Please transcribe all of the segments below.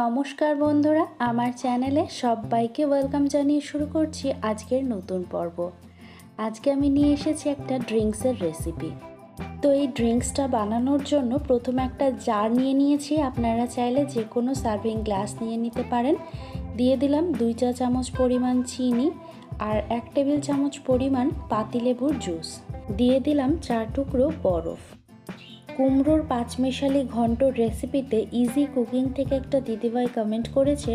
নমস্কার বন্ধুরা, আমার চ্যানেলে সবাইকে ওয়েলকাম জানিয়ে শুরু করছি আজকের নতুন পর্ব। আজকে আমি নিয়ে এসেছি একটা ড্রিঙ্কসের রেসিপি। তো এই ড্রিঙ্কসটা বানানোর জন্য প্রথমে একটা জার নিয়ে নিয়েছি, আপনারা চাইলে যে কোনো সার্ভিং গ্লাস নিয়ে নিতে পারেন। দিয়ে দিলাম দুই চা চামচ পরিমাণ চিনি আর এক টেবিল চামচ পরিমাণ পাতিলেবুর জুস। দিয়ে দিলাম চার টুকরো বরফ। কুমড়োর পাঁচমেশালি ঘন্টর রেসিপিতে ইজি কুকিং থেকে একটা দিদিভাই কমেন্ট করেছে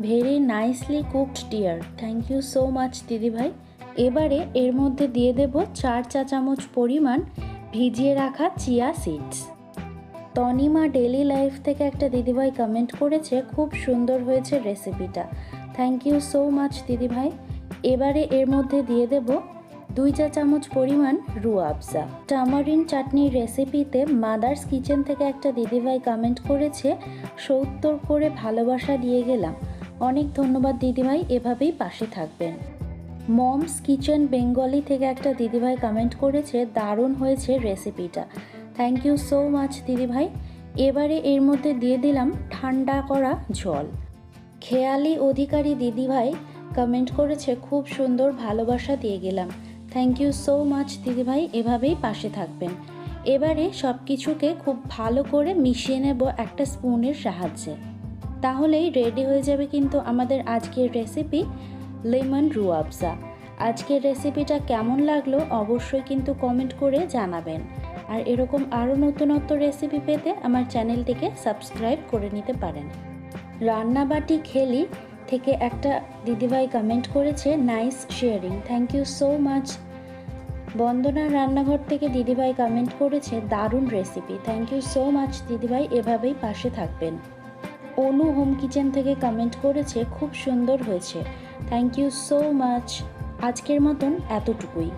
very nicely cooked dear thank you so much দিদিভাই। এবারে এর মধ্যে দিয়ে দেব চার চা চামচ পরিমাণ ভিজিয়ে রাখা chia seeds Tanima daily life থেকে একটা দিদিভাই কমেন্ট করেছে, খুব সুন্দর হয়েছে রেসিপিটা থ্যাংক ইউ সো মাচ দিদিভাই। এবারে এর মধ্যে দিয়ে দেব দুই চা চামচ পরিমাণ রুয়াবজা টামারিন চাটনির রেসিপিতে মাদার্স কিচেন থেকে একটা দিদিভাই কমেন্ট করেছে, সত্তর করে ভালোবাসা দিয়ে গেলাম। অনেক ধন্যবাদ দিদিভাই, এভাবেই পাশে থাকবেন। মমস কিচেন বেঙ্গলি থেকে একটা দিদিভাই কমেন্ট করেছে, দারুণ হয়েছে রেসিপিটা থ্যাংক ইউ সো মাচ দিদিভাই। এবারে এর মধ্যে দিয়ে দিলাম ঠান্ডা করা জল খেয়ালি অধিকারী দিদিভাই কমেন্ট করেছে, খুব সুন্দর ভালোবাসা দিয়ে গেলাম। থ্যাংক ইউ সো মাচ দিদিভাই। এভাবেই পাশে থাকবেন। এবারে সব কিছুকে খুব ভালো করে মিশিয়ে নেব একটা স্পুনের সাহায্যে। তাহলেই রেডি হয়ে যাবে কিন্তু আমাদের আজকের রেসিপি লেমন রুয়াবজা আজকের রেসিপিটা কেমন লাগল অবশ্যই কিন্তু কমেন্ট করে জানাবেন। আর এরকম আরও নতুনত্ব রেসিপি পেতে আমার চ্যানেলটিকে সাবস্ক্রাইব করে নিতে পারেন। রান্নাবাটি খেলি থেকে একটা দিদিভাই কমেন্ট করেছে nice sharing thank you so much Bandana রান্নাঘর থেকে দিদিভাই কমেন্ট করেছে, দারুণ recipe thank you so much দিদিভাই, এভাবেই পাশে থাকবেন। অনু হোম কিচেন থেকে কমেন্ট করেছে, খুব সুন্দর হয়েছে থ্যাংক ইউ সো মাচ আজকের মতন এতটুকুই।